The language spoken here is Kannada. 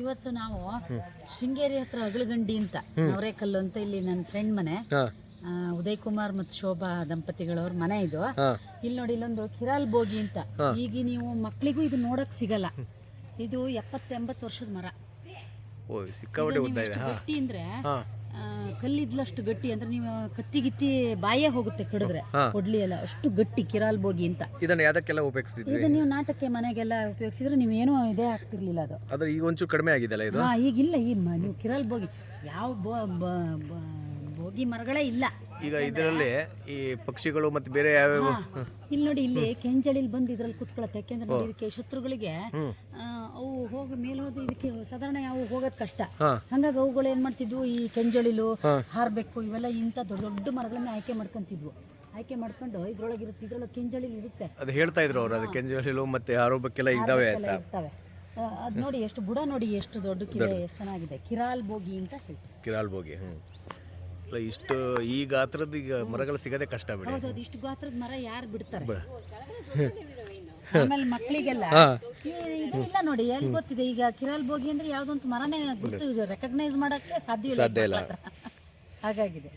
ಇವತ್ತು ನಾವು ಶೃಂಗೇರಿ ಹತ್ರ ಅಗಳಗಂಡಿ ಅಂತ ನವರೇಕಲ್ಲು ಅಂತ ಇಲ್ಲಿ ನನ್ನ ಫ್ರೆಂಡ್ ಮನೆ. ಉದಯ್ ಕುಮಾರ್ ಮತ್ತು ಶೋಭಾ ದಂಪತಿಗಳವ್ರ ಮನೆ ಇದು. ಇಲ್ಲಿ ನೋಡಿ ಇಲ್ಲೊಂದು ಕಿರಾಲ್ ಬೋಗಿ ಅಂತ. ಈಗ ನೀವು ಮಕ್ಕಳಿಗೂ ಇದು ನೋಡಕ್ ಸಿಗಲ್ಲ. ಇದು ಎಪ್ಪತ್ತೆಂಬತ್ತು ವರ್ಷದ ಮರ. ಗಟ್ಟಿ ಅಂದ್ರೆ ಕಲ್ಲಿದ್ಲಷ್ಟು ಗಟ್ಟಿ ಅಂದ್ರೆ ನೀವು ಕತ್ತಿ ಗಿತ್ತಿ ಬಾಯೇ ಹೋಗುತ್ತೆ ಕಡಿದ್ರೆ. ಕೊಡ್ಲಿ ಎಲ್ಲ ಅಷ್ಟು ಗಟ್ಟಿ ಕಿರಾಲ್ ಬೋಗಿ ಅಂತ. ಇದನ್ನ ಯಾವ್ದಕ್ಕೆಲ್ಲ ಉಪಯೋಗಿಸ್ತಿದ್ವಿ ಇದು ನೀವು ನಾಟಕಕ್ಕೆ ಮನೆಗೆಲ್ಲ ಉಪಯೋಗಿಸಿದ್ರೆ ನೀವು ಏನೋ ಇದೇ ಆಗ್ತಿರ್ಲಿಲ್ಲ ಅದು. ಆದ್ರೆ ಈಗ ಒಂಚೂರು ಕಡಿಮೆ ಆಗಿದೆಲ್ಲ ಇದು? ಹಾ ಈಗಿಲ್ಲ ಈ ಮ- ನೀವು ಕಿರಾಲ್ ಬೋಗಿ ಯಾವ ಬೋ- ಬ- ಬ- ಬೋಗಿ ಮರಗಳೇ ಇಲ್ಲ. ಈಗ ಇದರಲ್ಲಿ ಈ ಪಕ್ಷಿಗಳು ಮತ್ತೆ ಬೇರೆ ಯಾವ್ಯಾವ? ಹಾ. ಇಲ್ಲಿ ನೋಡಿ ಇಲ್ಲಿ ಕೆಂಜಳಿಲ್ ಬಂದು ಇದ್ರಲ್ಲಿ ಕುತ್ಕೊಳತ್ತೆ. ಯಾಕೆಂದ್ರೆ ನೋಡಿ ಇದಕ್ಕೆ ಶತ್ರುಗಳಿಗೆ ಆ, ಅವು ಹೋಗಿ ಮೇಲೆ ಹೋದ ಇದಕ್ಕೆ ಸಾಧಾರಣ ಯಾವ ಹೋಗೋದ್ ಕಷ್ಟ. ಹಾಂ. ಹಂಗಾಗಿ ಅವುಗಳು ಏನ್ ಮಾಡ್ತಿದ್ವು ಈ ಕೆಂಜಳಿಲು ಹಾ. ಹಾರ್ಬೇಕು ಇವೆಲ್ಲ ಇಂಥ ದೊಡ್ಡ ದೊಡ್ಡ ಮರಗಳನ್ನ ಆಯ್ಕೆ ಮಾಡ್ಕೊಂತಿದ್ವು. ಆಯ್ಕೆ ಮಾಡ್ಕೊಂಡು ಇದ್ರೊಳಗೆ ಇರುತ್ತೆ ಇದ್ರೊಳಗೆ ಕೆಂಜಳಿಲ್ ಇರುತ್ತೆ. ಅದು ಹೇಳ್ತಾ ಇದ್ರು ಅವ್ರು ಅದು ಕೆಂಜಳಿಲು ಮತ್ತೆ ಆರೋಗ್ಯಕ್ಕೆಲ್ಲ ಇದಾವೆ ಅಂತ. ಎಲ್ಲ ಇರ್ತವೆ. ಆ, ಅದ್ ನೋಡಿ ಎಷ್ಟು ಬುಡ ನೋಡಿ ಎಷ್ಟು ದೊಡ್ಡ. ಕಿರೆ ಎಷ್ಟು ಚೆನ್ನಾಗಿದೆ. ಕಿರಾಲ್ ಬೋಗಿ ಅಂತ ಹೇಳ್ತಾರೆ. ಕಿರಾಲ್ ಬೋಗಿ ಹ್ಞೂ ಅಲ್ಲ ಇಷ್ಟು ಈ ಗಾತ್ರದ ಈಗ ಮರಗಳು ಸಿಗೋದೇ ಕಷ್ಟ ಬಿಡಿ. ಹೌದೌದು ಇಷ್ಟು ಗಾತ್ರದ ಮರ ಯಾರು ಬಿಡ್ತಾರೆ? ಆಮೇಲೆ ಮಕ್ಕಳಿಗೆಲ್ಲ ಇಲ್ಲ ನೋಡಿ ಎಲ್ಲಿ ಗೊತ್ತಿದೆ? ಈಗ ಕಿರಾಲ್ ಬೋಗಿ ಅಂದ್ರೆ ಯಾವ್ದೊಂದು ಮರನೇ ಗುರ್ತು ರೆಕಗ್ನೈಸ್ ಮಾಡಕ್ಕೆ ಸಾಧ್ಯ ಇಲ್ಲ. ಹಾಗಾಗಿದೆ.